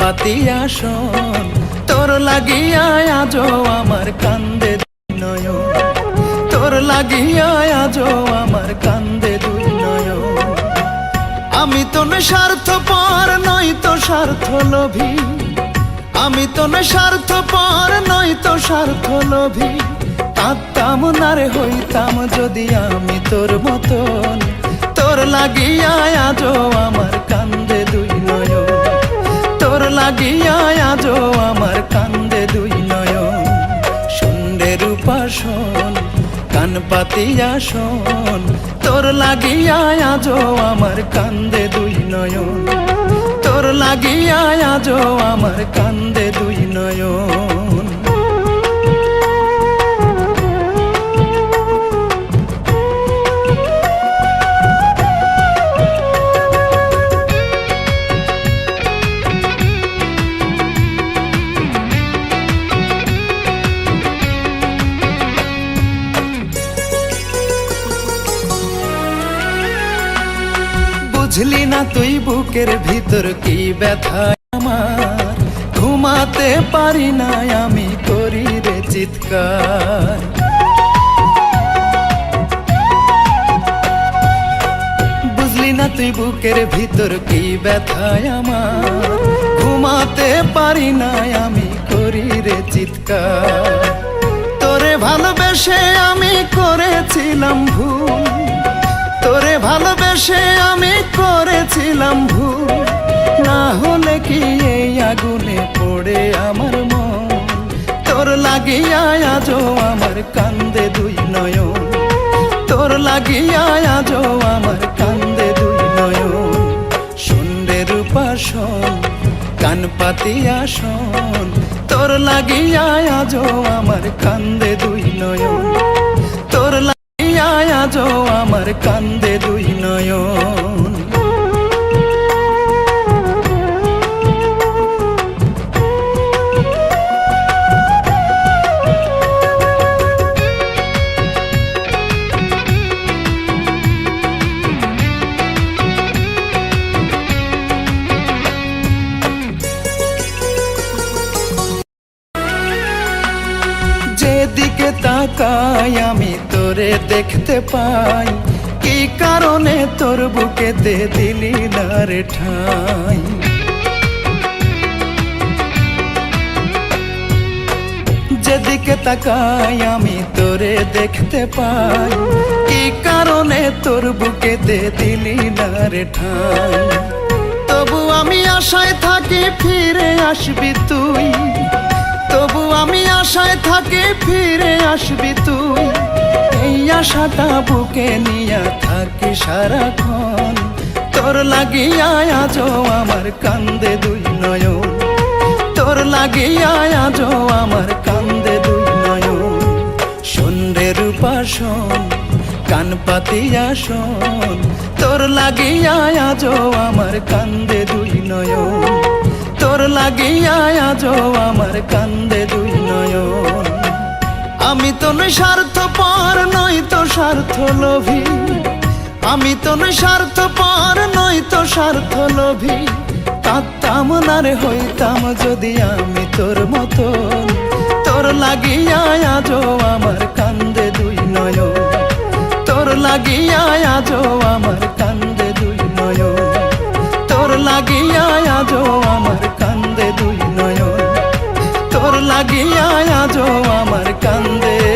পাতিয়া শোন তোর লাগিয়া আজ আমার কান্দে নয়ন। তোর লাগিয়া আজো আমার কান্দে নয়ন। আমি তো না স্বার্থ পর নই তো স্বার্থ লোভী আমি তো না স্বার্থ পর নই তো স্বার্থ লোভী পারতাম না রে, হইতাম যদি আমি তোর মতন। তোর লাগিয়া আজো আমার কান্দে দুই লাগিয়া আজো আমার কান্দে দুই নয়ন। সুন্দর উপাসন কান পাতিয়া শোন। তোর লাগিয়া আজো আমার কান্দে দুই নয়ন। তোর লাগিয়া আজো আমার কান্দে দুই নয়ন। বুঝলি না তুই বুকের ভিতর কি ব্যথা? আমার ঘুমাতে পারি না, আমি করি রে চিৎকার। বুঝলি না তুই বুকের ভিতর কি ব্যথা? আমার ঘুমাতে পারি না, আমি করি রে চিৎকার। তোরে ভালোবেসে আমি করেছিলাম ভুল, তোরে ভালোবেসে আমি করেছিলাম ভুল। না হলে কি এই আগুনে পড়ে আমার মন? তোর লাগিয়া আজো আমার কান্দে দুই নয়ন। তোর লাগিয়া আজো আমার কান্দে দুই নয়ন। সুন্দের উপাসন কান পাতিয়া শোন। তোর লাগিয়া আজো আমার কান্দে দুই নয়ন। তোর লাগিয়া আজো আমার কান্দে তাকাই, আমি তোরে দেখতে পাই। কি কারণে তোর বুকে বুকেতে দিলি না রে ঠাই? যেদিকে তাকাই, আমি তোরে দেখতে পাই। কি কারণে তোর বুকে বুকেতে দিলি না রে ঠাই? তবু আমি আশায় থাকি, ফিরে আসবি তুই। আশায় থাকে, ফিরে আসবি তুই। এই আশাটা বুকে নিয়া থাকি সারাক্ষণ। তোর লাগিয়া আজো আমার কান্দে দুই নয়ন। তোর লাগিয়া আজো আমার কান্দে দুই নয়ন। সন্ধ্যের উপাসন কান পাতিয়া, শোন। তোর লাগিয়া আজো আমার কান্দে দুই নয়ন। তোর লাগিয়া আজো আমার কান্দে দুই নয়ন। আমি তো নই স্বার্থ পর নই তো স্বার্থ লোভী আমি তো নই স্বার্থ পর নই তো স্বার্থ লোভী কাঁদতাম না রে, হইতাম যদি আমি তোর মতন। তোর লাগিয়া আজো আমার কান্দে দুই নয়ন। তোর লাগিয়া আজো আমার লাগিয়া আজও আমার কান্দে।